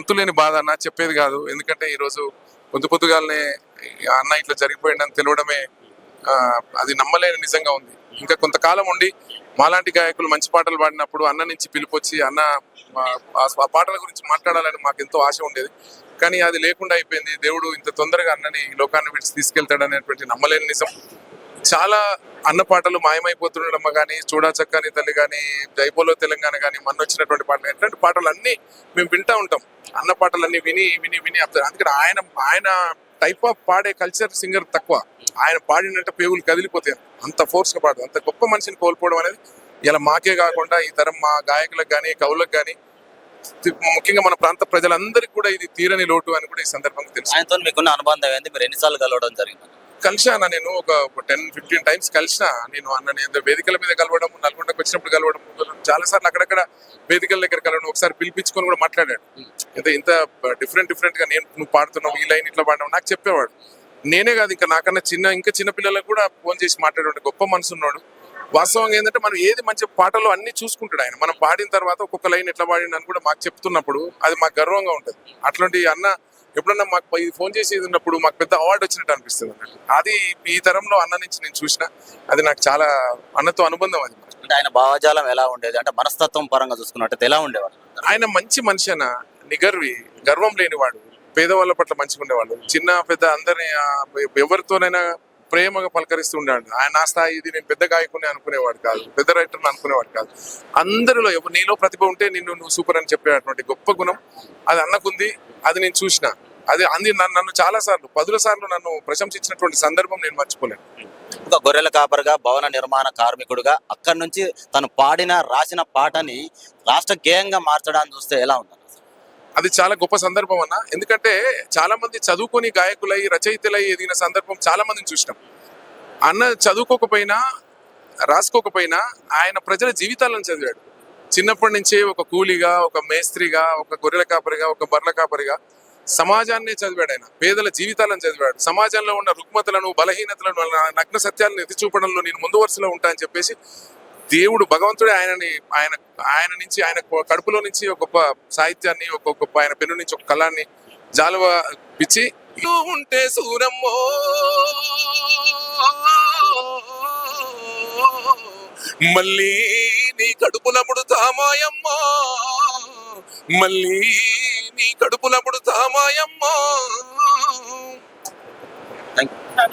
అంతులేని బాధ అన్న చెప్పేది కాదు. ఎందుకంటే ఈరోజు పొద్దు పొద్దుగాలనే అన్న ఇట్లా జరిగిపోయిందని తెలియడమే అది నమ్మలేని నిజంగా ఉంది. ఇంకా కొంతకాలం ఉండి మాలాంటి గాయకులు మంచి పాటలు పాడినప్పుడు అన్న నుంచి పిలిపొచ్చి అన్న ఆ పాటల గురించి మాట్లాడాలని మాకు ఎంతో ఆశ ఉండేది. కానీ అది లేకుండా అయిపోయింది. దేవుడు ఇంత తొందరగా అన్నని ఈ లోకాన్ని విడిచి తీసుకెళ్తాడనేటువంటి నమ్మలేని నిజం. చాలా అన్న పాటలు మాయమైపోతుండడం కానీ చూడా చక్కని తల్లి కానీ జైబోలో తెలంగాణ కానీ మొన్న వచ్చినటువంటి పాటలు ఎట్లాంటి పాటలు అన్నీ మేము వింటూ ఉంటాం. అన్న పాటలన్నీ విని విని విని అర్థం. అందుకని ఆయన ఆయన టైప్ ఆఫ్ పాడే కల్చర్ సింగర్ తక్కువ. ఆయన పాడినట్టు పేగులు కదిలిపోతాయి. అంత ఫోర్స్గా పాడు అంత గొప్ప మనిషిని కోల్పోవడం అనేది ఇలా మాకే కాకుండా ఈ తరం మా గాయకులకు కానీ కవులకు కానీ ముఖ్యంగా మన ప్రాంత ప్రజలందరికీ కూడా ఇది తీరని లోటు అని కూడా ఈ సందర్భంగా తెలుసు. ఆయనతో మీకున్న అనుబంధం ఏంది? మీరు ఎన్నిసార్లు కలవడం జరిగింది? కలిశాను నేను? ఒక టెన్ ఫిఫ్టీన్ టైమ్స్ కలిసిన నేను అన్నని ఏదో వేదికల మీద కలవడం నల్గొండకు వచ్చినప్పుడు కలవడం చాలా సార్లు అక్కడక్కడ వేదికల దగ్గర కలవడం ఒకసారి పిలిపించుకొని కూడా మాట్లాడాడు. ఇంత ఇంత డిఫరెంట్ డిఫరెంట్గా నేను నువ్వు పాడుతున్నావు ఈ లైన్ ఇట్లా పాడినావు నాకు చెప్పేవాడు. నేనే కాదు ఇంకా నాకన్నా చిన్న ఇంకా చిన్న పిల్లలకు కూడా ఫోన్ చేసి మాట్లాడే గొప్ప మనసు ఉన్నాడు వాస్తవంగా ఏంటంటే మనం ఏది మంచి పాటలు అన్ని చూసుకుంటాడు ఆయన. మనం పాడిన తర్వాత ఒక్కొక్క లైన్ ఎట్లా పాడిండు అని కూడా మాకు చెప్తున్నప్పుడు అది మాకు గర్వంగా ఉంటుంది. అట్లాంటి అన్న ఎప్పుడన్నా మాకు ఇది ఫోన్ చేసి ఉన్నప్పుడు మాకు పెద్ద అవార్డు వచ్చినట్టు అనిపిస్తుంది అన్నట్టు. అది ఈ తరంలో అన్న నుంచి నేను చూసిన అది నాకు చాలా అన్నతో అనుబంధం అది. అంటే ఆయన భావజాలం ఎలా ఉండేది? అంటే మనస్తత్వం పరంగా చూసుకున్నట్టు ఎలా ఉండేవాడు? ఆయన మంచి మనిషి అన్న నిగర్వి గర్వం లేనివాడు పేదవాళ్ళ పట్ల మంచిగా ఉండేవాడు చిన్న పెద్ద అందరిని ఎవరితోనైనా ప్రేమగా పలకరిస్తూ ఉండాడు. ఆయన నా స్థాయి ఇది నేను పెద్ద గాయకుని అనుకునేవాడు కాదు పెద్ద రైటర్ని అనుకునేవాడు కాదు. అందరిలో ఎవరు నీలో ప్రతిభ ఉంటే నిన్ను నువ్వు సూపర్ అని చెప్పేటువంటి గొప్ప గుణం అది అన్నకుంది అది నేను చూసిన. అది అంది నన్ను నన్ను చాలా సార్లు పదుల సార్లు నన్ను ప్రశంసించినటువంటి సందర్భం నేను మర్చిపోలేను. ఒక గొర్రెల కాపరిగా భవన నిర్మాణ కార్మికుడుగా అక్కడి నుంచి తను పాడిన రాసిన పాటని రాష్ట్ర గేయంగా మార్చడానికి చూస్తే ఎలా ఉంది అది చాలా గొప్ప సందర్భం అన్న. ఎందుకంటే చాలా మంది చదువుకొని గాయకులై రచయితలై ఎదిగిన సందర్భం చాలా మందిని చూసినాం. అన్న చదువుకోకపోయినా రాసుకోకపోయినా ఆయన ప్రజల జీవితాలను చదివాడు. చిన్నప్పటి నుంచే ఒక కూలిగా ఒక మేస్త్రిగా ఒక గొర్రెల కాపరిగా ఒక బర్ల కాపరిగా సమాజాన్నే చదివాడు ఆయన. పేదల జీవితాలను చదివాడు. సమాజంలో ఉన్న రుగ్మతలను బలహీనతలను నగ్న సత్యాలను ఎత్తి చూపడంలో నేను ముందు వరుసలో ఉంటా అని చెప్పేసి దేవుడు భగవంతుడే ఆయనని ఆయన ఆయన నుంచి ఆయన కడుపులో నుంచి ఒక గొప్ప సాహిత్యాన్ని ఒక గొప్ప ఆయన పెన్ను నుంచి ఒక కళాన్ని జాలువ పిచ్చి. ఉంటే సూరమ్మో. మళ్ళీ నీ కడుపుల ముడుతామాయమ్మా. మళ్ళీ నీ కడుపుల ముడుతామాయమ్మా.